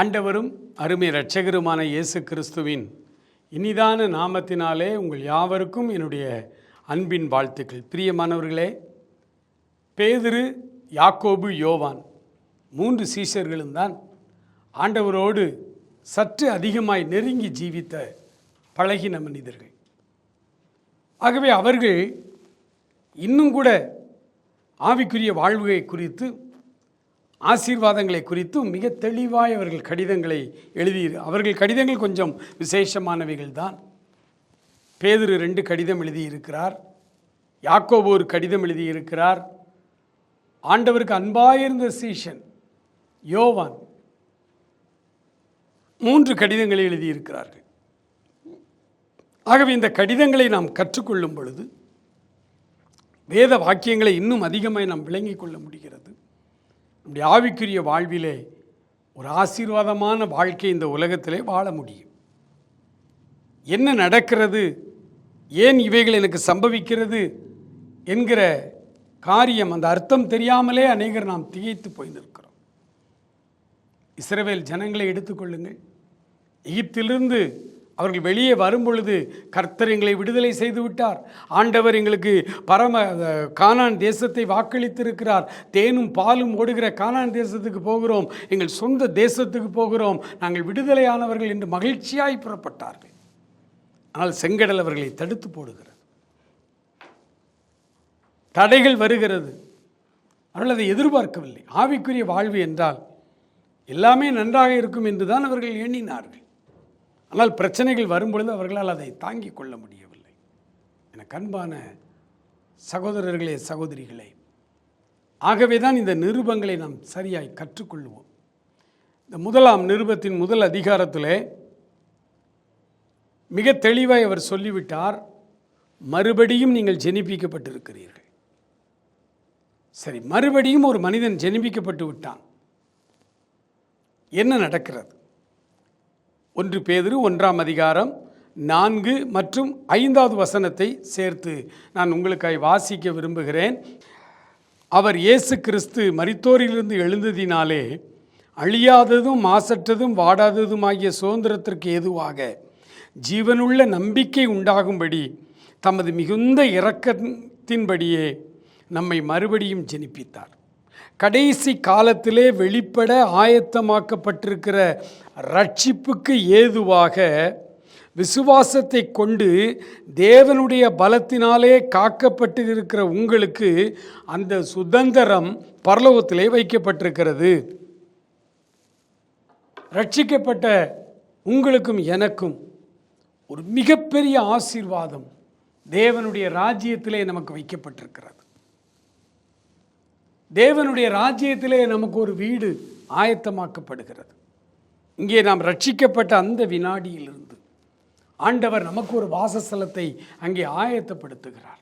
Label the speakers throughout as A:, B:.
A: ஆண்டவரும் அருமை இரட்சகருமான இயேசு கிறிஸ்துவின் இனிதான நாமத்தினாலே உங்கள் யாவருக்கும் என்னுடைய அன்பின் வாழ்த்துக்கள். பிரியமானவர்களே பேதுரு யாக்கோபு யோவான் மூன்று சீஷர்களும் தான் ஆண்டவரோடு சற்று அதிகமாய் நெருங்கி ஜீவித்த பழகின மனிதர்கள். ஆகவே அவர்கள் இன்னும் கூட ஆவிக்குரிய வாழ்வுகை குறித்து ஆசீர்வாதங்களை குறித்தும் மிக தெளிவாய் அவர்கள் கடிதங்களை எழுதி அவர்கள் கடிதங்கள் கொஞ்சம் விசேஷமானவைகள் தான் பேதுரு ரெண்டு கடிதம் எழுதியிருக்கிறார். யாக்கோபு ஒரு கடிதம் எழுதியிருக்கிறார். ஆண்டவருக்கு அன்பாயிருந்த சீஷன் யோவான் மூன்று கடிதங்களை எழுதியிருக்கிறார்கள். ஆகவே இந்த கடிதங்களை நாம் கற்றுக்கொள்ளும் பொழுது வேத வாக்கியங்களை இன்னும் அதிகமாக நாம் விளங்கிக் கொள்ள முடிகிறது. நம்முடைய ஆவிக்குரிய வாழ்விலே ஒரு ஆசீர்வாதமான வாழ்க்கை இந்த உலகத்திலே வாழ முடியும். என்ன நடக்கிறது? ஏன் இவைகள் எனக்கு சம்பவிக்கிறது? என்கிற காரியம் அந்த அர்த்தம் தெரியாமலே அநேகர் நாம் திகைத்து போய் நிற்கிறோம். இஸ்ரவேல் ஜனங்களை எடுத்துக்கொள்ளுங்கள் எகிப்திலிருந்து அவர்கள் வெளியே வரும்பொழுது கர்த்தர் எங்களை விடுதலை செய்து விட்டார் ஆண்டவர் எங்களுக்கு பரம கானான் தேசத்தை வாக்களித்திருக்கிறார். தேனும் பாலும் ஓடுகிற கானான் தேசத்துக்கு போகிறோம். எங்கள் சொந்த தேசத்துக்கு போகிறோம். நாங்கள் விடுதலையானவர்கள் என்று மகிழ்ச்சியாய் புறப்பட்டார்கள். ஆனால் செங்கடல் அவர்களை தடுத்து போடுகிறது. தடைகள் வருகிறது. அவர்கள் அதை எதிர்பார்க்கவில்லை. ஆவிக்குரிய வாழ்வு என்றால் எல்லாமே நன்றாக இருக்கும் என்று தான் அவர்கள் எண்ணினார்கள். ஆனால் பிரச்சனைகள் வரும்பொழுது அவர்களால் அதை தாங்கிக் கொள்ள முடியவில்லை. எனக்கு அன்பான சகோதரர்களே சகோதரிகளே ஆகவே தான் இந்த நிருபங்களை நாம் சரியாய் கற்றுக்கொள்வோம். இந்த முதலாம் நிருபத்தின் முதல் அதிகாரத்திலே மிக தெளிவாய் அவர் சொல்லிவிட்டார் மறுபடியும் நீங்கள் ஜெனிப்பிக்கப்பட்டிருக்கிறீர்கள். சரி மறுபடியும் ஒரு மனிதன் ஜெனிப்பிக்கப்பட்டு விட்டான். என்ன நடக்கிறது? ஒன்று பேதிரு ஒன்றாம் அதிகாரம் நான்கு மற்றும் ஐந்தாவது வசனத்தை சேர்த்து நான் உங்களுக்காய் வாசிக்க விரும்புகிறேன். அவர் இயேசு கிறிஸ்து மரித்தோரிலிருந்து எழுந்ததினாலே அழியாததும் மாசற்றதும் வாடாததுமாகிய சுதந்திரத்திற்கு ஏதுவாக ஜீவனுள்ள நம்பிக்கை உண்டாகும்படி தமது மிகுந்த இரக்கத்தின்படியே நம்மை மறுபடியும் ஜெனிப்பித்தார். கடைசி காலத்திலே வெளிப்பட ஆயத்தமாக்கப்பட்டிருக்கிற ரட்சிப்புக்கு ஏதுவாக விசுவாசத்தை கொண்டு தேவனுடைய பலத்தினாலே காக்கப்பட்டு இருக்கிற உங்களுக்கு அந்த சுதந்திரம் பரலோகத்திலே வைக்கப்பட்டிருக்கிறது. ரட்சிக்கப்பட்ட உங்களுக்கும் எனக்கும் ஒரு மிகப்பெரிய ஆசீர்வாதம் தேவனுடைய ராஜ்யத்திலே நமக்கு வைக்கப்பட்டிருக்கிறது. தேவனுடைய ராஜ்யத்திலே நமக்கு ஒரு வீடு ஆயத்தமாக்கப்படுகிறது. இங்கே நாம் ரட்சிக்கப்பட்ட அந்த வினாடியிலிருந்து ஆண்டவர் நமக்கு ஒரு வாசஸ்தலத்தை அங்கே ஆயத்தப்படுத்துகிறார்.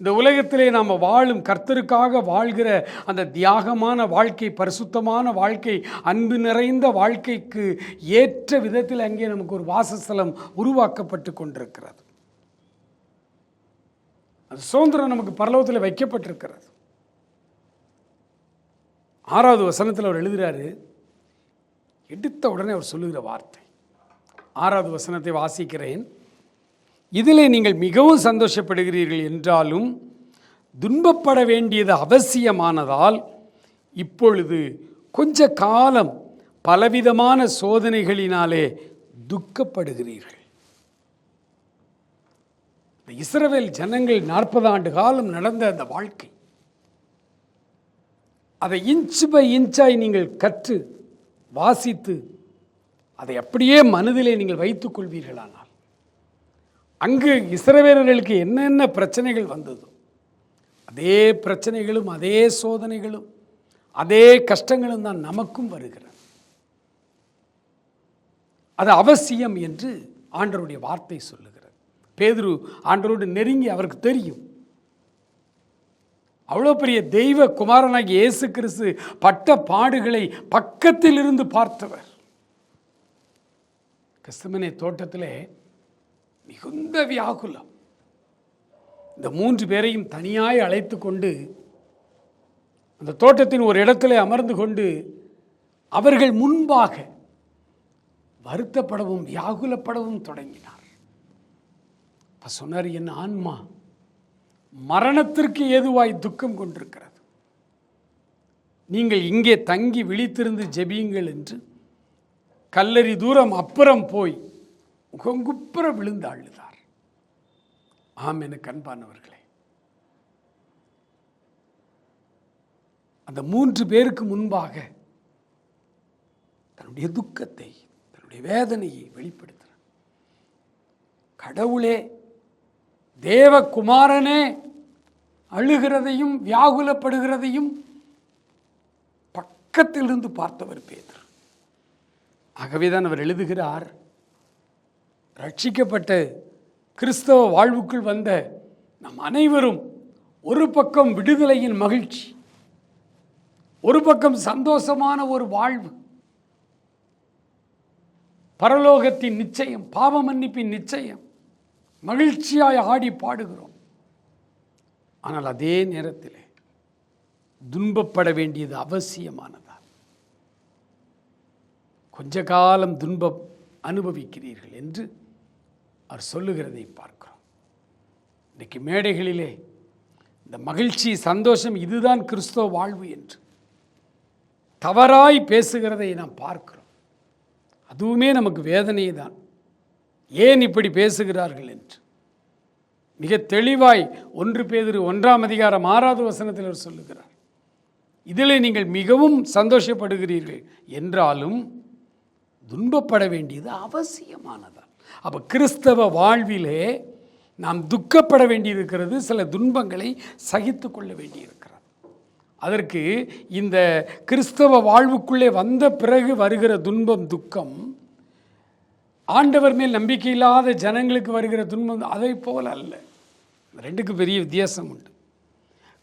A: இந்த உலகத்திலே நாம் வாழும் கர்த்தருக்காக வாழ்கிற அந்த தியாகமான வாழ்க்கை பரிசுத்தமான வாழ்க்கை அன்பு நிறைந்த வாழ்க்கைக்கு ஏற்ற விதத்தில் அங்கே நமக்கு ஒரு வாசஸ்தலம் உருவாக்கப்பட்டு கொண்டிருக்கிறது. அது சுதந்திரம் நமக்கு பரலோகத்தில் வைக்கப்பட்டிருக்கிறது. ஆறாவது வசனத்தில் அவர் எழுதுகிறாரு எடுத்த உடனே அவர் சொல்லுகிற வார்த்தை. ஆறாவது வசனத்தை வாசிக்கிறேன். இதிலே நீங்கள் மிகவும் சந்தோஷப்படுகிறீர்கள் என்றாலும் துன்பப்பட வேண்டியது அவசியமானதால் இப்பொழுது கொஞ்ச காலம் பலவிதமான சோதனைகளினாலே துக்கப்படுகிறீர்கள். இந்த இஸ்ரவேல் ஜனங்கள் நாற்பது ஆண்டு காலம் நடந்த அந்த வாழ்க்கை அதை இன்ச் பை இன்ச்சாய் நீங்கள் கற்று வாசித்து அதை அப்படியே மனதிலே நீங்கள் வைத்துக் கொள்வீர்களானால் அங்கு இஸ்ரவேலர்களுக்கு என்னென்ன பிரச்சனைகள் வந்ததோ அதே பிரச்சனைகளும் அதே சோதனைகளும் அதே கஷ்டங்களும் தான் நமக்கும் வருகிறது. அது அவசியம் என்று ஆண்டருடைய வார்த்தை சொல்லுகிறது. பேதுரு ஆண்டரோடு நெருங்கி அவருக்கு தெரியும். அவ்வளோ பெரிய தெய்வ குமாரனாகி இயேசு கிறிஸ்து பட்ட பாடுகளை பக்கத்தில் இருந்து பார்த்தவர். கிறிஸ்துமனை தோட்டத்திலே மிகுந்த வியாகுலம். இந்த மூன்று பேரையும் தனியாய் அழைத்து கொண்டு அந்த தோட்டத்தின் ஒரு இடத்துல அமர்ந்து கொண்டு அவர்கள் முன்பாக வருத்தப்படவும் வியாகுலப்படவும் தொடங்கினார். அப்போ சொன்னார் என் ஆன்மா மரணத்திற்கு ஏதுவாய் துக்கம் கொண்டிருக்கிறது. நீங்கள் இங்கே தங்கி விழித்திருந்து ஜெபியுங்கள் என்று கல்லறி தூரம் அப்புறம் போய் முகங்குப்புற விழுந்து அழுதார் ஆம் என கண்பானவர்களே. அந்த மூன்று பேருக்கு முன்பாக தன்னுடைய துக்கத்தை தன்னுடைய வேதனையை வெளிப்படுத்துகிறார். கடவுளே தேவகுமாரனே அழுகிறதையும் வியாகுலப்படுகிறதையும் பக்கத்திலிருந்து பார்த்தவர் பேதர். ஆகவேதான் அவர் எழுதுகிறார் ரட்சிக்கப்பட்ட கிறிஸ்தவ வாழ்வுக்குள் வந்த நம் அனைவரும் ஒரு பக்கம் விடுதலையின் மகிழ்ச்சி ஒரு பக்கம் சந்தோஷமான ஒரு வாழ்வு. பரலோகத்தின் நிச்சயம் பாவ மன்னிப்பின் நிச்சயம் மகிழ்ச்சியாய் ஆடி பாடுகிறோம். ஆனால் அதே நேரத்தில் துன்பப்பட வேண்டியது அவசியமானதா கொஞ்ச காலம் துன்பம் அனுபவிக்கிறீர்கள் என்று அவர் சொல்லுகிறதை பார்க்கிறோம். இன்றைக்கு மேடைகளிலே இந்த மகிழ்ச்சி சந்தோஷம் இதுதான் கிறிஸ்தவ வாழ்வு என்று தவறாய் பேசுகிறதை நாம் பார்க்கிறோம். அதுவுமே நமக்கு வேதனையை தான் ஏன் இப்படி பேசுகிறார்கள் என்று? மிக தெளிவாய் ஒன்று பேதிரு ஒன்றாம் அதிகாரம் ஆறாவது வசனத்தில் அவர் சொல்லுகிறார். இதில் நீங்கள் மிகவும் சந்தோஷப்படுகிறீர்கள். என்றாலும் துன்பப்பட வேண்டியது அவசியமானதான் அப்போ கிறிஸ்தவ வாழ்விலே நாம் துக்கப்பட வேண்டியிருக்கிறது சில துன்பங்களை சகித்து கொள்ள வேண்டியிருக்கிறது. அதற்கு இந்த கிறிஸ்தவ வாழ்வுக்குள்ளே வந்த பிறகு வருகிற துன்பம் துக்கம் ஆண்டவர் மேல் நம்பிக்கை இல்லாத ஜனங்களுக்கு வருகிற துன்பம் அதை போல அல்ல. ரெண்டுக்கு பெரிய வித்தியாசம் உண்டு.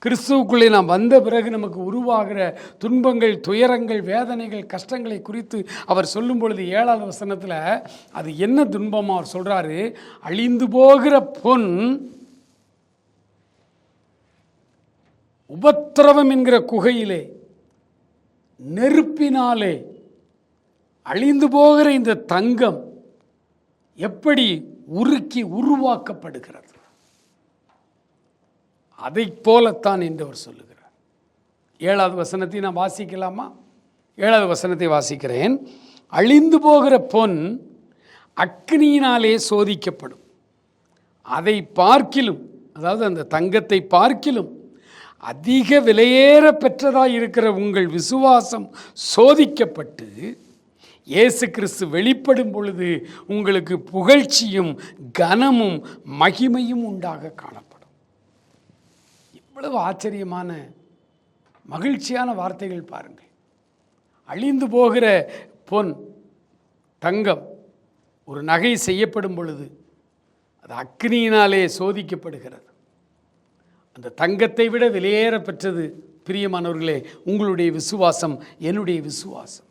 A: கிறிஸ்துவுக்குள்ளே நாம் வந்த பிறகு நமக்கு உருவாகிற துன்பங்கள் துயரங்கள் வேதனைகள் கஷ்டங்களை குறித்து அவர் சொல்லும் பொழுது ஏழாவது வசனத்தில் அது என்ன துன்பம் அவர் சொல்கிறாரு அழிந்து போகிற பொன் உபத்திரவம் என்கிற குகையிலே நெருப்பினாலே அழிந்து போகிற இந்த தங்கம் எப்படி உருக்கி உருவாக்கப்படுகிறது? அதை போலத்தான் என்று அவர் சொல்லுகிறார். ஏழாவது வசனத்தை நான் வாசிக்கலாமா? ஏழாவது வசனத்தை வாசிக்கிறேன். அழிந்து போகிற பொன் அக்னியினாலே சோதிக்கப்படும். அதை பார்க்கிலும் அதாவது அந்த தங்கத்தை பார்க்கிலும் அதிக விலையேற பெற்றதாக இருக்கிற உங்கள் விசுவாசம் சோதிக்கப்பட்டு இயேசு கிறிஸ்து வெளிப்படும் பொழுது உங்களுக்கு புகழ்ச்சியும் கனமும் மகிமையும் உண்டாக காணப்படும். இவ்வளவு ஆச்சரியமான மகிழ்ச்சியான வார்த்தைகள் பாருங்கள். அழிந்து போகிற பொன் தங்கம் ஒரு நகை செய்யப்படும் பொழுது அது அக்னியினாலே சோதிக்கப்படுகிறது. அந்த தங்கத்தை விட விலையேற பெற்றது பிரியமானவர்களே உங்களுடைய விசுவாசம் என்னுடைய விசுவாசம்.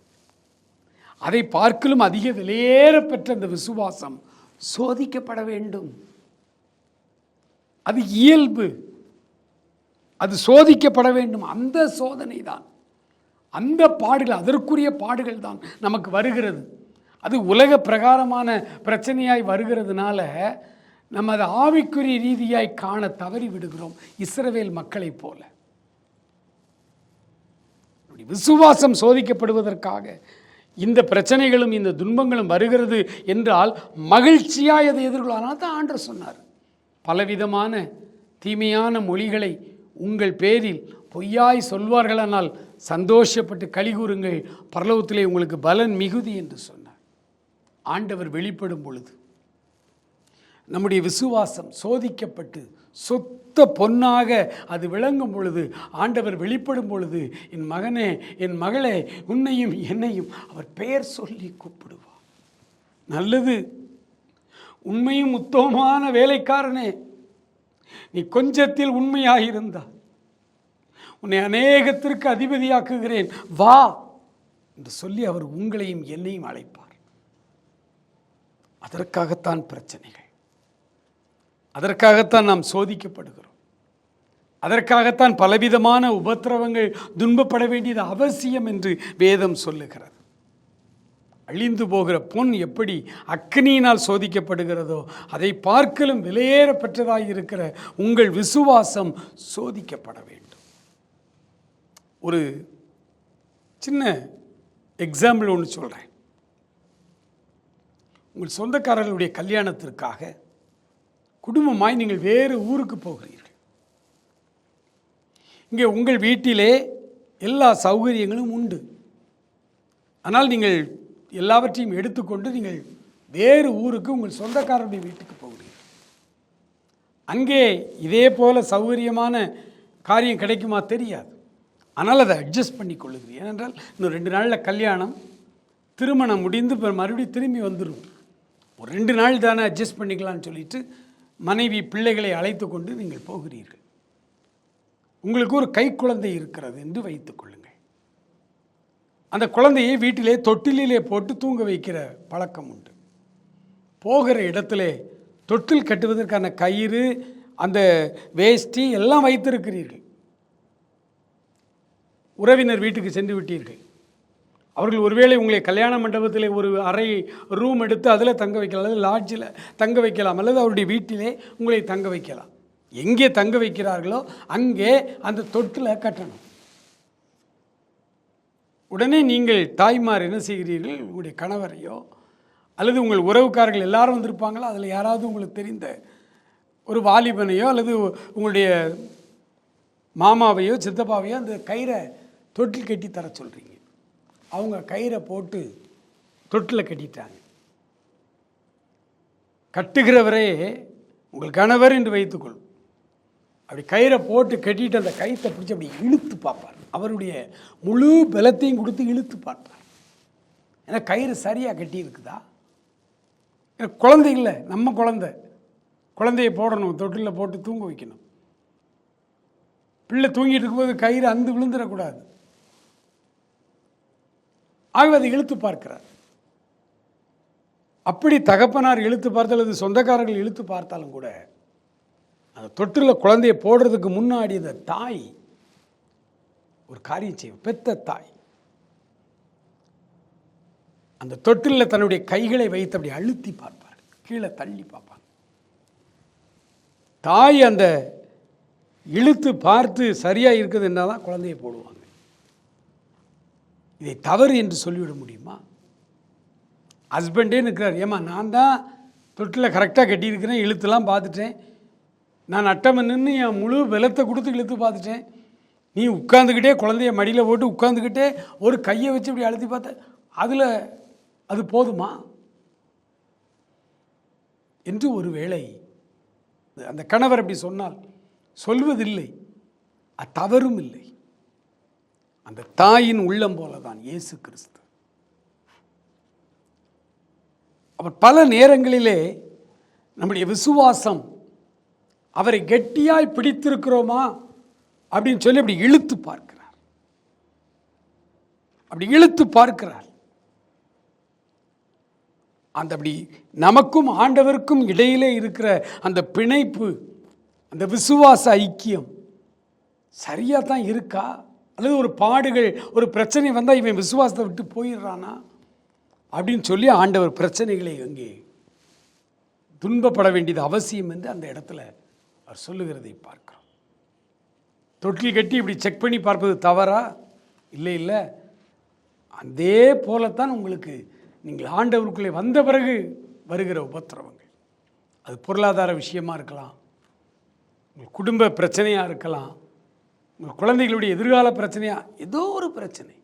A: அதை பார்க்கலும் அதிக விலையேற பெற்ற அந்த விசுவாசம் சோதிக்கப்பட வேண்டும். அது இயல்பு. அது சோதிக்கப்பட வேண்டும். அந்த சோதனை தான். அந்த பாடுகள் அதற்குரிய பாடுகள் தான் நமக்கு வருகிறது. அது உலக பிரகாரமான பிரச்சனையாய் வருகிறதுனால நம்ம அதை ஆவிக்குரிய ரீதியாய் காண தவறி விடுகிறோம் இஸ்ரவேல் மக்களைப் போல. விசுவாசம் சோதிக்கப்படுவதற்காக இந்த பிரச்சனைகளும் இந்த துன்பங்களும் வருகிறது என்றால் மகிழ்ச்சியாக அதை எதிர்கொள்ளலாம்? தான் ஆண்டர் சொன்னார். பலவிதமான தீமையான மொழிகளை உங்கள் பேரில் பொய்யாய் சொல்வார்களானால் சந்தோஷப்பட்டு கலிகூறுங்கள் பரலோகத்திலே உங்களுக்கு பலன் மிகுதி என்று சொன்னார். ஆண்டவர் வெளிப்படும் பொழுது நம்முடைய விசுவாசம் சோதிக்கப்பட்டு சொத்த பொன்னாக அது விளங்கும் பொழுது ஆண்டவர் வெளிப்படும் பொழுது என் மகனே என் மகளே உன்னையும் என்னையும் அவர் பெயர் சொல்லி கூப்பிடுவார். நல்லது. உண்மையும் உத்தமமான வேலைக்காரனே. நீ கொஞ்சத்தில் உண்மையாக இருந்தா உன்னை அநேகத்திற்கு அதிபதியாக்குகிறேன். வா என்று சொல்லி அவர் உங்களையும் என்னையும் அழைப்பார். அதற்காகத்தான் பிரச்சனைகள். அதற்காகத்தான் நாம் சோதிக்கப்படுகிறோம். அதற்காகத்தான் பலவிதமான உபத்திரவங்கள் துன்பப்பட வேண்டியது அவசியம் என்று வேதம் சொல்லுகிறது. அழிந்து போகிற பொன் எப்படி அக்னியினால் சோதிக்கப்படுகிறதோ அதை பார்க்கலும் விலையேற இருக்கிற உங்கள் விசுவாசம் சோதிக்கப்பட வேண்டும். ஒரு சின்ன எக்ஸாம்பிள் ஒன்று சொல்கிறேன் உங்கள் சொந்தக்காரர்களுடைய கல்யாணத்திற்காக குடும்பமாய் நீங்கள் வேறு ஊருக்கு போகிறீர்கள். இங்கே உங்கள் வீட்டிலே எல்லா சௌகரியங்களும் உண்டு. ஆனால் நீங்கள் எல்லாவற்றையும் எடுத்துக்கொண்டு நீங்கள் வேறு ஊருக்கு உங்கள் சொந்தக்காரருடைய வீட்டுக்கு போகிறீர்கள். அங்கே இதே போல சௌகரியமான காரியம் கிடைக்குமா தெரியாது. ஆனால் அதை அட்ஜஸ்ட் பண்ணி கொள்ளுகிறீர் ஏனென்றால் இன்னும் ரெண்டு நாளில் கல்யாணம் திருமணம் முடிந்து இப்போ மறுபடியும் திரும்பி வந்துடும் ஒரு ரெண்டு நாள் தானே அட்ஜஸ்ட் பண்ணிக்கலாம்னு சொல்லிட்டு மனைவி பிள்ளைகளை அழைத்து கொண்டு நீங்கள் போகிறீர்கள். உங்களுக்கு ஒரு கை குழந்தை இருக்கிறது என்று வைத்துக் கொள்ளுங்கள். அந்த குழந்தையை வீட்டிலே தொட்டிலே போட்டு தூங்க வைக்கிற பழக்கம் உண்டு. போகிற இடத்திலே தொட்டில் கட்டுவதற்கான கயிறு அந்த வேஷ்டி எல்லாம் வைத்திருக்கிறீர்கள். உறவினர் வீட்டுக்கு சென்று விட்டீர்கள். அவர்கள் ஒருவேளை உங்களை கல்யாண மண்டபத்தில் ஒரு அறை ரூம் எடுத்து அதில் தங்க வைக்கலாம் அல்லது லாட்ஜில் தங்க வைக்கலாம் அல்லது அவருடைய வீட்டிலே உங்களை தங்க வைக்கலாம். எங்கே தங்க வைக்கிறார்களோ அங்கே அந்த தொட்டில் கட்டணும். உடனே நீங்கள் தாய்மார் என்ன செய்கிறீர்கள்? உங்களுடைய கணவரையோ அல்லது உங்கள் உறவுக்காரர்கள் எல்லாரும் வந்திருப்பாங்களோ? அதில் யாராவது உங்களுக்கு தெரிந்த ஒரு வாலிபனையோ அல்லது உங்களுடைய மாமாவையோ சித்தப்பாவையோ அந்த கயிறை தொட்டில் கட்டி தர சொல்கிறீங்க அவங்க கயிறை போட்டு தொட்டில் கட்டிட்டாங்க. கட்டுகிறவரே உங்கள் கணவர் என்று வைத்துக்கொள். அப்படி கயிறை போட்டு கட்டிட்டு அந்த கயிற்றை பிடிச்சி அப்படி இழுத்து பார்ப்பார். அவருடைய முழு பலத்தையும் கொடுத்து இழுத்து பார்ப்பார். ஏன்னா கயிறு சரியாக கட்டி இருக்குதா? குழந்தை இல்லை நம்ம குழந்தை. குழந்தைய போடணும் தொட்டிலில் போட்டு தூங்க வைக்கணும். பிள்ளை தூங்கிட்டு இருக்கும்போது கயிறு அந்து விழுந்துடக்கூடாது. ஆகவே அதை இழுத்து பார்க்கிறார். அப்படி தகப்பனார் இழுத்து பார்த்தால் அது சொந்தக்காரர்கள் இழுத்து பார்த்தாலும் கூட அந்த தொட்டில் குழந்தையை போடுறதுக்கு முன்னாடி அந்த தாய் ஒரு காரியம் செய்யும். பெத்த தாய். அந்த தொட்டிலில் தன்னுடைய கைகளை வைத்து அப்படி அழுத்தி பார்ப்பார் கீழே தள்ளி பார்ப்பாங்க. தாய் அந்த இழுத்து பார்த்து சரியாக இருக்குது தான் குழந்தைய போடுவாங்க. இதை தவறு என்று சொல்லிவிட முடியுமா? ஹஸ்பண்டே நிற்கிறார். ஏமா நான் தான் தொட்டில் கரெக்டாக கட்டியிருக்கிறேன் இழுத்துலாம் பார்த்துட்டேன். நான் அட்டமை நின்று என் முழு பலத்தை கொடுத்து இழுத்து பார்த்துட்டேன். நீ உட்காந்துக்கிட்டே குழந்தைய மடியில் போட்டு உட்காந்துக்கிட்டே ஒரு கையை வச்சு இப்படி அழுத்தி பார்த்த அதில் அது போதுமா? என்று ஒரு வேளை அந்த கணவர் அப்படி சொன்னால் சொல்வதில்லை. அது தவறும் இல்லை. அந்த தாயின் உள்ளம் போல தான் இயேசு கிறிஸ்து. அவர் பல நேரங்களிலே நம்முடைய விசுவாசம் அவரை கெட்டியாய் பிடித்திருக்கிறோமா அப்படின்னு சொல்லி அப்படி இழுத்து பார்க்கிறார். அப்படி இழுத்து பார்க்கிறார். அந்த அப்படி நமக்கும் ஆண்டவருக்கும் இடையிலே இருக்கிற அந்த பிணைப்பு அந்த விசுவாச ஐக்கியம் சரியாக தான் இருக்கா? அல்லது ஒரு பாடுகள் ஒரு பிரச்சனை வந்தால் இவன் விசுவாசத்தை விட்டு போயிடுறானா? அப்படின்னு சொல்லி ஆண்டவர் பிரச்சனைகளை அங்கே துன்பப்பட வேண்டியது அவசியம் என்று அந்த இடத்துல அவர் சொல்லுகிறதை பார்க்கிறோம். தொட்டில் கட்டி இப்படி செக் பண்ணி பார்ப்பது தவறா? இல்லை இல்லை. அதே போலத்தான் உங்களுக்கு நீங்கள் ஆண்டவருக்குள்ளே வந்த பிறகு வருகிற உபத்திரவங்கள். அது பொருளாதார விஷயமா இருக்கலாம். உங்கள் குடும்ப பிரச்சனையாக இருக்கலாம். உங்கள் குழந்தைகளுடைய எதிர்கால பிரச்சனையா? ஏதோ ஒரு பிரச்சனை.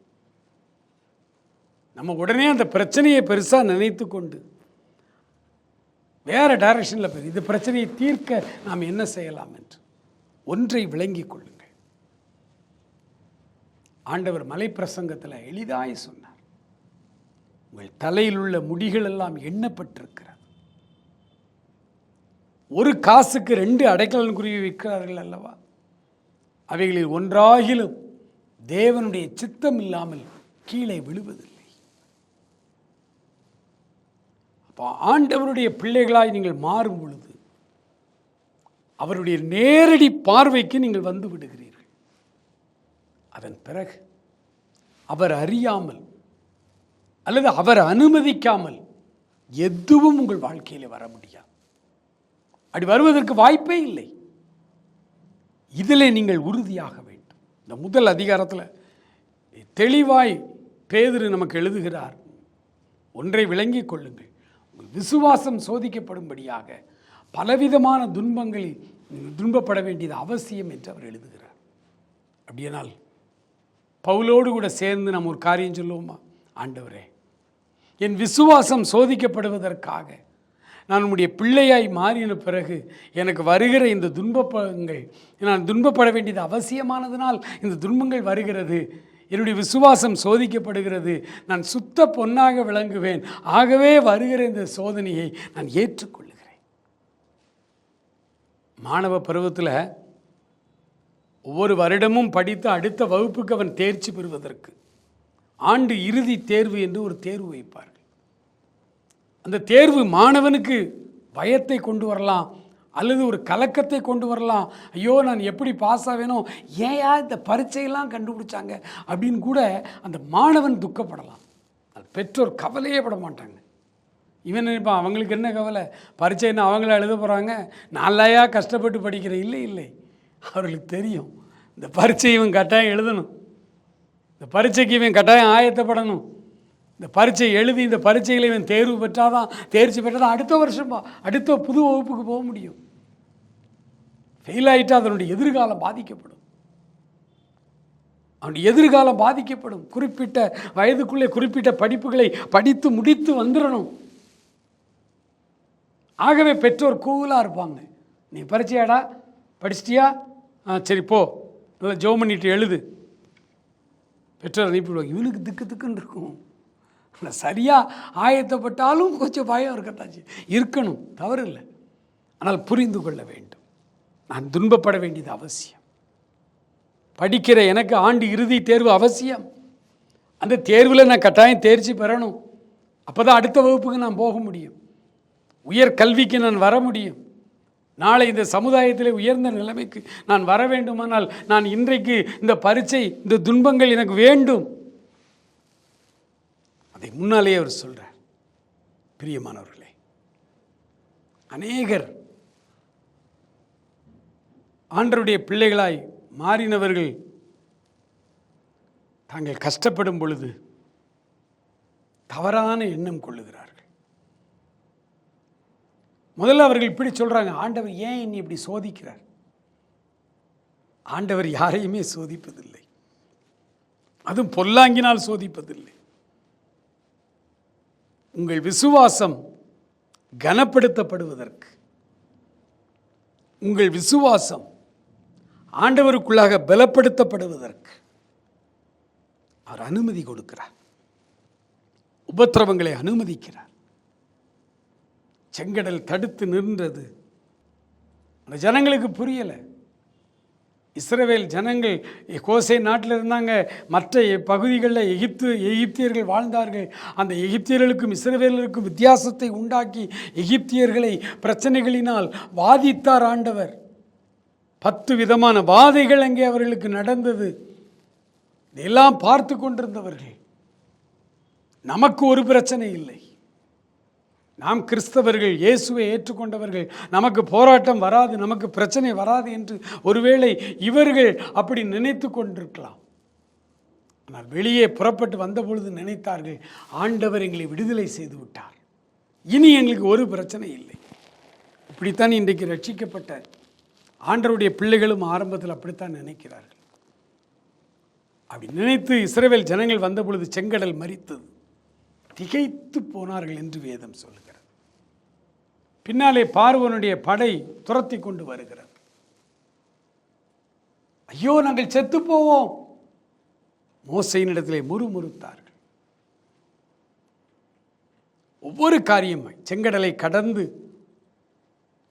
A: நம்ம உடனே அந்த பிரச்சனையை பெருசாக நினைத்து கொண்டு வேறு டைரக்ஷனில் போய் இந்த பிரச்சனையை தீர்க்க நாம் என்ன செய்யலாம் என்று ஒன்றை விளங்கிக் கொள்ளுங்கள். ஆண்டவர் மலை பிரசங்கத்தில் எளிதாய் சொன்னார். உங்கள் தலையில் உள்ள முடிகள் எல்லாம் எண்ணப்பட்டிருக்கிறது. ஒரு காசுக்கு ரெண்டு அடைக்கலன் குருவி விற்கிறார்கள் அல்லவா? அவைகளில் ஒன்றாகிலும் தேவனுடைய சித்தம் இல்லாமல் கீழே விழுவதில்லை. அப்போ ஆண்டவருடைய பிள்ளைகளாய் நீங்கள் மாறும் பொழுது அவருடைய நேரடி பார்வைக்கு நீங்கள் வந்து விடுகிறீர்கள். அதன் பிறகு அவர் அறியாமல் அல்லது அவர் அனுமதிக்காமல் எதுவும் உங்கள் வாழ்க்கையில் வர முடியாது. அப்படி வருவதற்கு வாய்ப்பே இல்லை. இதிலே நீங்கள் உறுதியாக வேண்டும். இந்த முதல் அதிகாரத்தில் தெளிவாய் பேதிரு நமக்கு எழுதுகிறார் ஒன்றை விளங்கிக் கொள்ளுங்கள். உங்கள் விசுவாசம் சோதிக்கப்படும்படியாக பலவிதமான துன்பங்களில் துன்பப்பட வேண்டியது அவசியம் என்று அவர் எழுதுகிறார். அப்படியானால் பவுலோடு கூட சேர்ந்து நம்ம ஒரு காரியம் சொல்லுவோமா? ஆண்டவரே என் விசுவாசம் சோதிக்கப்படுவதற்காக நான் உம்முடைய பிள்ளையாய் மாறின பிறகு எனக்கு வருகிற இந்த துன்பங்கள் நான் துன்பப்பட வேண்டியது அவசியமானதனால் இந்த துன்பங்கள் வருகிறது. என்னுடைய விசுவாசம் சோதிக்கப்படுகிறது. நான் சுத்த பொன்னாக விளங்குவேன். ஆகவே வருகிற இந்த சோதனையை நான் ஏற்றுக்கொள்ளுகிறேன். மாணவ பருவத்தில் ஒவ்வொரு வருடமும் படித்து அடுத்த வகுப்புக்கு அவன் தேர்ச்சி பெறுவதற்கு ஆண்டு இறுதி தேர்வு என்று ஒரு தேர்வு வைப்பார்கள். அந்த தேர்வு மாணவனுக்கு பயத்தை கொண்டு வரலாம் அல்லது ஒரு கலக்கத்தை கொண்டு வரலாம். ஐயோ நான் எப்படி பாஸ் ஆவேனோ ஏயா இந்த பரீட்சையெல்லாம் கண்டுபிடிச்சாங்க? அப்படின்னு கூட அந்த மாணவன் துக்கப்படலாம். அது பெற்றோர் கவலையே பட மாட்டாங்க. இவன் நினைப்பான் அவங்களுக்கு என்ன கவலை? பரீட்சைன்னு அவங்கள எழுத போகிறாங்க நாளையா கஷ்டப்பட்டு படிக்கிற? இல்லை இல்லை. அவர்களுக்கு தெரியும் இந்த பரீட்சை இவன் கட்டாயம் எழுதணும். இந்த பரீட்சைக்கு இவன் கட்டாயம் ஆயத்தப்படணும். இந்த பரீட்சை எழுதி இந்த பரீட்சையில் இவன் தேர்வு பெற்றாதான் தேர்ச்சி பெற்றாதான் அடுத்த வருஷம் பா- அடுத்த புது வகுப்புக்கு போக முடியும். ஃபெயில் ஆகிட்டா அதனுடைய எதிர்காலம் பாதிக்கப்படும். அவனுடைய எதிர்காலம் பாதிக்கப்படும். குறிப்பிட்ட வயதுக்குள்ளே குறிப்பிட்ட படிப்புகளை படித்து முடித்து வந்துடணும் ஆகவே பெற்றோர் கூலாக இருப்பாங்க. நீ பரிச்சையாடா படிச்சிட்டியா? ஆ சரி போ. நல்லா ஜோ பண்ணிட்டு எழுது. பெற்றோர் அனுப்பிவிடுவாங்க. இவனுக்கு திக்கு திக்குன்னு இருக்கும். ஆனால் சரியாக ஆயத்தப்பட்டாலும் கொஞ்சம் பயம் இருக்கத்தாச்சு இருக்கணும் தவறு இல்லை ஆனால் புரிந்து கொள்ள வேண்டும். நான் துன்பப்பட வேண்டியது அவசியம். படிக்கிற எனக்கு ஆண்டு இறுதி தேர்வு அவசியம். அந்த தேர்வில் நான் கட்டாயம் தேர்ச்சி பெறணும். அப்போ தான் அடுத்த வகுப்புக்கு நான் போக முடியும். உயர் கல்விக்கு நான் வர முடியும். நாளை இந்த சமுதாயத்தில் உயர்ந்த நிலைமைக்கு நான் வர வேண்டுமானால் நான் இன்றைக்கு இந்த பரீட்சை இந்த துன்பங்கள் எனக்கு வேண்டும். அதை முன்னாலேயே அவர் சொல்றார் பிரியமானவர்களே அநேகர் ஆண்டருடைய பிள்ளைகளாய் மாறினவர்கள் தாங்கள் கஷ்டப்படும் பொழுது தவறான எண்ணம் கொள்ளுகிறார்கள். முதல்ல அவர்கள் இப்படி சொல்றாங்க ஆண்டவர் ஏன் என்னை இப்படி சோதிக்கிறார்? ஆண்டவர் யாரையுமே சோதிப்பதில்லை. அதுவும் பொல்லாங்கினால் சோதிப்பதில்லை. உங்கள் விசுவாசம் கனப்படுத்தப்படுவதற்கு. உங்கள் விசுவாசம் ஆண்டவருக்குள்ளாக பலப்படுத்தப்படுவதற்கு அவர் அனுமதி கொடுக்கிறார். உபத்திரவங்களை அனுமதிக்கிறார். செங்கடல் தடுத்து நின்றது. அந்த ஜனங்களுக்கு புரியலை. இஸ்ரவேல் ஜனங்கள் கோசை நாட்டில் இருந்தாங்க. மற்ற பகுதிகளில் எகிப்து எகிப்தியர்கள் வாழ்ந்தார்கள். அந்த எகிப்தியர்களுக்கும் இஸ்ரவேலருக்கும் வித்தியாசத்தை உண்டாக்கி எகிப்தியர்களை பிரச்சனைகளினால் வாதித்தார் ஆண்டவர். பத்து விதமான வாதைகள் அங்கே அவர்களுக்கு நடந்தது. இதெல்லாம் பார்த்து கொண்டிருந்தவர்கள். நமக்கு ஒரு பிரச்சனை இல்லை. நாம் கிறிஸ்தவர்கள் இயேசுவை ஏற்றுக்கொண்டவர்கள். நமக்கு போராட்டம் வராது நமக்கு பிரச்சனை வராது என்று ஒருவேளை இவர்கள் அப்படி நினைத்து கொண்டிருக்கலாம். ஆனால் வெளியே புறப்பட்டு வந்த பொழுது நினைத்தார்கள் ஆண்டவர் எங்களை விடுதலை செய்து விட்டார். இனி எங்களுக்கு ஒரு பிரச்சனை இல்லை. இப்படித்தான் இன்றைக்கு ரட்சிக்கப்பட்ட ஆண்டவருடைய பிள்ளைகளும் ஆரம்பத்தில் அப்படித்தான் நினைக்கிறார்கள். அப்படி நினைத்து இஸ்ரவேல் ஜனங்கள் வந்த பொழுது செங்கடல் மறித்தது திகைத்து போனார்கள் என்று வேதம் சொல்லுங்கள் பின்னாலே பார்வனுடைய படை துரத்தி கொண்டு வருகிறது. ஐயோ நாங்கள் செத்து போவோம். மோசையினிடத்திலே முறுமுறுத்தார்கள். ஒவ்வொரு காரியமும் செங்கடலை கடந்து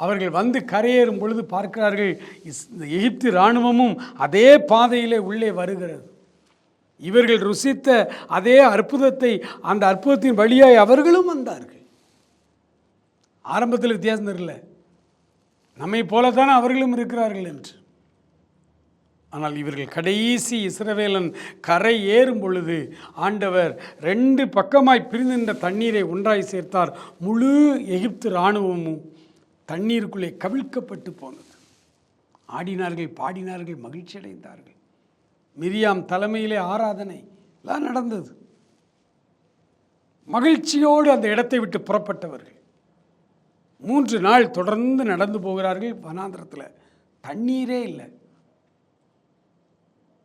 A: அவர்கள் வந்து கரையேறும் பொழுது பார்க்கிறார்கள் இந்த எகிப்து இராணுவமும் அதே பாதையிலே உள்ளே வருகிறது. இவர்கள் ருசித்த அதே அற்புதத்தை அந்த அற்புதத்தின் வழியாய் அவர்களும் வந்தார்கள். ஆரம்பத்தில் வித்தியாசம் தெரியல. நம்மை போலத்தானே அவர்களும் இருக்கிறார்கள் என்று. ஆனால் இவர்கள் கடைசி இஸ்ரவேலன் கரை ஏறும் பொழுது ஆண்டவர் ரெண்டு பக்கமாய் பிரிந்திருந்த தண்ணீரை ஒன்றாய் சேர்த்தார். முழு எகிப்து இராணுவமும் தண்ணீருக்குள்ளே கவிழ்க்கப்பட்டு போனது. ஆடினார்கள் பாடினார்கள் மகிழ்ச்சி அடைந்தார்கள். மிரியாம் தலைமையிலே ஆராதனை எல்லாம் நடந்தது. மகிழ்ச்சியோடு அந்த இடத்தை விட்டு புறப்பட்டவர்கள். மூன்று நாள் தொடர்ந்து நடந்து போகிறார்கள் வனாந்திரத்தில். தண்ணீரே இல்லை.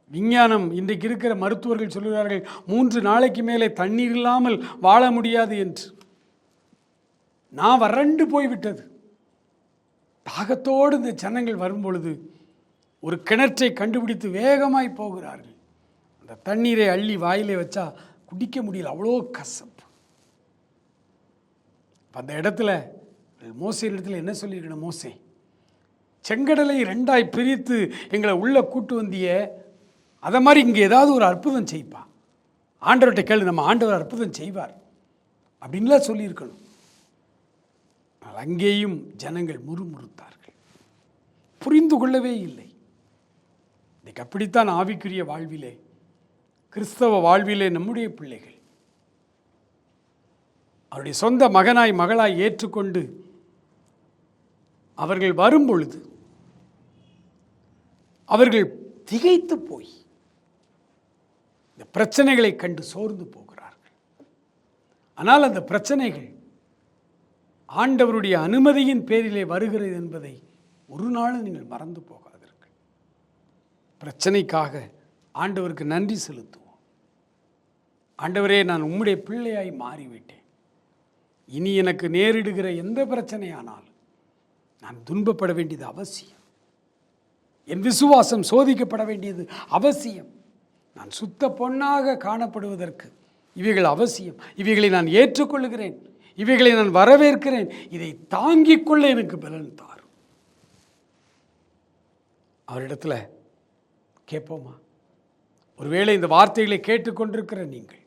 A: விஞ்ஞானம் இன்றைக்கு இருக்கிற மருத்துவர்கள் சொல்கிறார்கள் மூன்று நாளைக்கு மேலே தண்ணீர் இல்லாமல் வாழ முடியாது என்று. நான் வறண்டு போய்விட்டது. தாகத்தோடு இந்த ஜனங்கள் வரும்பொழுது ஒரு கிணற்றை கண்டுபிடித்து வேகமாய் போகிறார்கள். அந்த தண்ணீரை அள்ளி வாயிலே வச்சா குடிக்க முடியல. அவ்வளோ கசப்பு. அந்த இடத்துல மோசே இடத்துல என்ன சொல்லியிருக்கணும்? மோசே செங்கடலை ரெண்டாய் பிரித்து எங்களை உள்ள கூட்டு வந்திய அதை மாதிரி இங்கே ஏதாவது ஒரு அற்புதம் செய்ப்பா. ஆண்டவர்கிட்ட கேளு நம்ம ஆண்டவர் அற்புதம் செய்வார் அப்படின்லாம் சொல்லியிருக்கணும். ஆனால் அங்கேயும் ஜனங்கள் முறுமுறுத்தார்கள். புரிந்து கொள்ளவே இல்லை. இன்றைக்கு அப்படித்தான் ஆவிக்குரிய வாழ்விலே கிறிஸ்தவ வாழ்விலே நம்முடைய பிள்ளைகள் அவருடைய சொந்த மகனாய் மகளாய் ஏற்றுக்கொண்டு அவர்கள் வரும்பொழுது அவர்கள் திகைத்து போய் இந்த பிரச்சனைகளை கண்டு சோர்ந்து போகிறார்கள். ஆனால் அந்த பிரச்சனைகள் ஆண்டவருடைய அனுமதியின் பேரிலே வருகிறது என்பதை ஒரு நாளும் நீங்கள் மறந்து போகாதீர்கள். பிரச்சனைக்காக ஆண்டவருக்கு நன்றி செலுத்துவோம். ஆண்டவரே நான் உம்முடைய பிள்ளையாய் மாறிவிட்டேன். இனி எனக்கு நேரிடுகிற எந்த பிரச்சனையானாலும் நான் துன்பப்பட வேண்டியது அவசியம். என் விசுவாசம் சோதிக்கப்பட வேண்டியது அவசியம். நான் சுத்த பொன்னாக காணப்படுவதற்கு இவைகள் அவசியம். இவைகளை நான் ஏற்றுக்கொள்கிறேன் இவைகளை நான் வரவேற்கிறேன். இதை தாங்கிக் கொள்ள எனக்கு பலன் தாரும். அவரிடத்துல கேட்போமா? ஒருவேளை இந்த வார்த்தைகளை கேட்டுக்கொண்டிருக்கிற நீங்கள்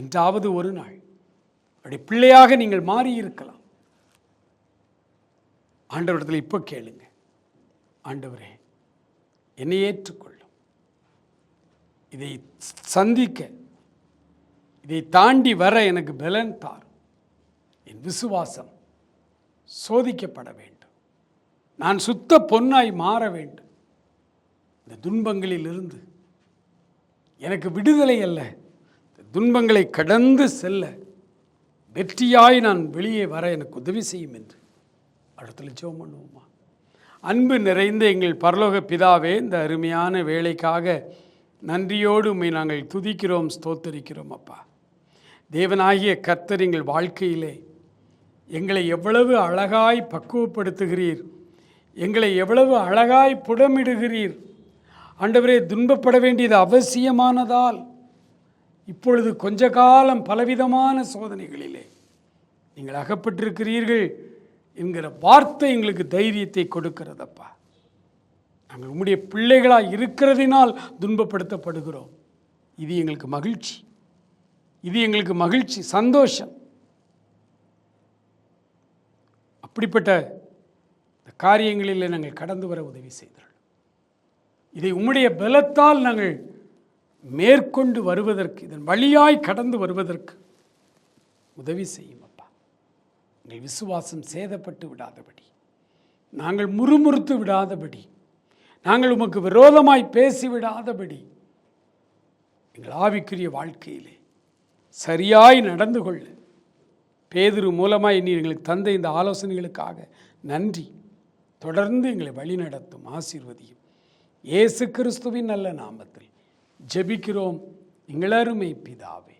A: என்றாவது ஒரு நாள் அப்படி பிள்ளையாக நீங்கள் மாறியிருக்கலாம். ஆண்டவரிடத்தில் இப்போ கேளுங்க. ஆண்டவரே என்னை ஏற்றுக்கொள்ளும். இதை சந்திக்க இதை தாண்டி வர எனக்கு பலன் தார் என் விசுவாசம் சோதிக்கப்பட வேண்டும். நான் சுத்த பொன்னாய் மாற வேண்டும். இந்த துன்பங்களிலிருந்து எனக்கு விடுதலை அல்ல. இந்த துன்பங்களை கடந்து செல்ல வெற்றியாய் நான் வெளியே வர எனக்கு உதவி செய்யும் என்று அடுத்துல ஜெபம் பண்ணுவோமா? அன்பு நிறைந்த எங்கள் பரலோக பிதாவே இந்த அருமையான வேலைக்காக நன்றியோடு உம்மை நாங்கள் துதிக்கிறோம் ஸ்தோத்தரிக்கிறோம் அப்பா. தேவனாகிய கர்த்தர் எங்கள் வாழ்க்கையிலே எங்களை எவ்வளவு அழகாய் பக்குவப்படுத்துகிறீர் எங்களை எவ்வளவு அழகாய் புடமிடுகிறீர். ஆண்டவரே துன்பப்பட வேண்டியது அவசியமானதால் இப்பொழுது கொஞ்ச காலம் பலவிதமான சோதனைகளிலே நீங்கள் அகப்பட்டிருக்கிறீர்கள். என்கிற வார்த்தை எங்களுக்கு தைரியத்தை கொடுக்கிறதப்பா. நாங்கள் உம்முடைய பிள்ளைகளாக இருக்கிறதினால் துன்பப்படுத்தப்படுகிறோம். இது எங்களுக்கு மகிழ்ச்சி. இது எங்களுக்கு மகிழ்ச்சி சந்தோஷம். அப்படிப்பட்ட இந்த காரியங்களில் நாங்கள் கடந்து வர உதவி செய்தோம் இதை உம்முடைய பலத்தால் நாங்கள் மேற்கொண்டு வருவதற்கு இதன் வழியாய் கடந்து வருவதற்கு உதவி செய்யும்? எங்கள் விசுவாசம் சேதப்பட்டு விடாதபடி. நாங்கள் முறுமுறுத்து விடாதபடி. நாங்கள் உமக்கு விரோதமாய் பேசி விடாதபடி. எங்கள் ஆவிக்குரிய வாழ்க்கையிலே சரியாய் நடந்து கொள்ள பேதுரு மூலமாய் நீர் எங்களுக்கு தந்த இந்த ஆலோசனைகளுக்காக நன்றி. தொடர்ந்து எங்களை வழிநடத்தும் ஆசீர்வதியும். இயேசு கிறிஸ்துவின் நல்ல நாமத்தில் ஜெபிக்கிறோம். எங்களருமை பிதாவே.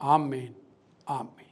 A: ஆமேன். ஆமேன்.